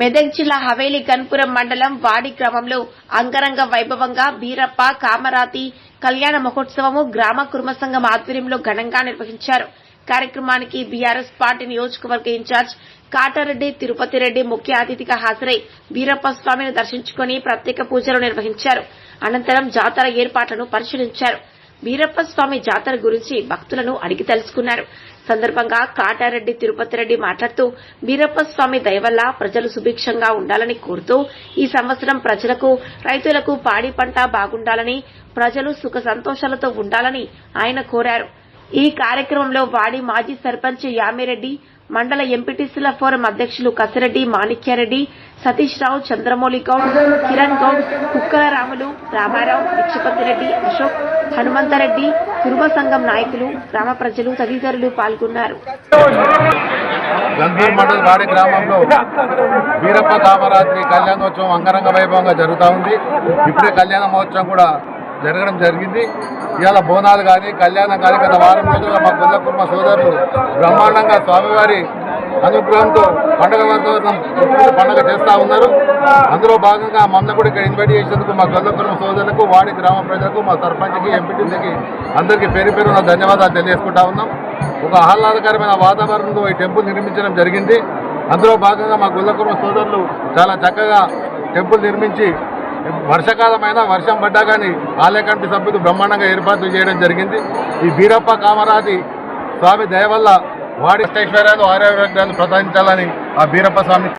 మెదక్ జిల్లా హవేలి గన్పురం మండలం వాడి గ్రామంలో అంగరంగ వైభవంగా బీరప్ప కామరాతి కళ్యాణ మహోత్సవము గ్రామ కుర్మ సంఘం ఆధ్వర్యంలో ఘనంగా నిర్వహించారు. కార్యక్రమానికి బీఆర్ఎస్ పార్టీ నియోజకవర్గ ఇన్ఛార్జ్ కాటారెడ్డి తిరుపతి రెడ్డి ముఖ్య అతిథిగా హాజరై బీరప్ప స్వామిని దర్శించుకుని ప్రత్యేక పూజలు నిర్వహించారు. అనంతరం జాతర ఏర్పాట్లను పరిశీలించారు. వీరప్ప స్వామి జాతర గురించి భక్తులను అడిగి తెలుసుకున్నారు. సందర్భంగా కాటారెడ్డి తిరుపతి రెడ్డి మాట్లాడుతూ వీరప్ప స్వామి దయవల్ల ప్రజలు సుభిక్షంగా ఉండాలని కోరుతూ ఈ సంవత్సరం ప్రజలకు రైతులకు పాడి పంట బాగుండాలని ప్రజలు సుఖ సంతోషాలతో ఉండాలని ఆయన కోరారు. ఈ కార్యక్రమంలో వాడి మాజీ సర్పంచ్ యామిరెడ్డి మండల ఎంపీటీసీల ఫోరం అధ్యక్షులు కసిరెడ్డి మాణిక్యారెడ్డి సతీష్ రావు చంద్రమౌళి గౌడ్ కిరణ్ గౌడ్ కుక్కల రాములు రామారావు రెడ్డి అశోక్ హనుమంతరెడ్డి కురుమ సంఘం నాయకులు గ్రామ ప్రజలు తదితరులు పాల్గొన్నారు. గంధూర్ మండల్ వాడి గ్రామంలో వీరప్ప కామరాత్రి కళ్యాణోత్సవం అంగరంగ వైభవంగా జరుగుతూ ఉంది. ఇప్పుడే కళ్యాణ మహోత్సవం కూడా జరగడం జరిగింది. ఇవాళ బోనాలు కానీ కళ్యాణం కానీ గత వారం రోజులుగా మా గుల్ల కుర్మ సోదరులు బ్రహ్మాండంగా స్వామివారి అనుగ్రహంతో పండుగ వాతావరణం పండగ చేస్తూ ఉన్నారు. అందులో భాగంగా మమ్మల్ని కూడా ఇక్కడ ఇన్వైట్ చేసేందుకు మా గొల్ల కుర్మ సోదరులకు వాడి గ్రామ ప్రజలకు మా సర్పంచ్కి ఎంపీటీసీకి అందరికీ పేరు పేరున ధన్యవాదాలు తెలియజేసుకుంటా ఉన్నాం. ఒక ఆహ్లాదకరమైన వాతావరణంలో ఈ టెంపుల్ నిర్మించడం జరిగింది. అందులో భాగంగా మా గుల్లకుర్మ సోదరులు చాలా చక్కగా టెంపుల్ నిర్మించి వర్షాకాలమైన వర్షం పడ్డా కానీ ఆలయ కమిటీ సభ్యులు బ్రహ్మాండంగా ఏర్పాట్లు చేయడం జరిగింది. ఈ బీరప్ప కామరాది స్వామి దయ వల్ల వాడి ఆరోగ్య ఆరోగ్యాలు ప్రసాదించాలని ఆ బీరప్ప స్వామి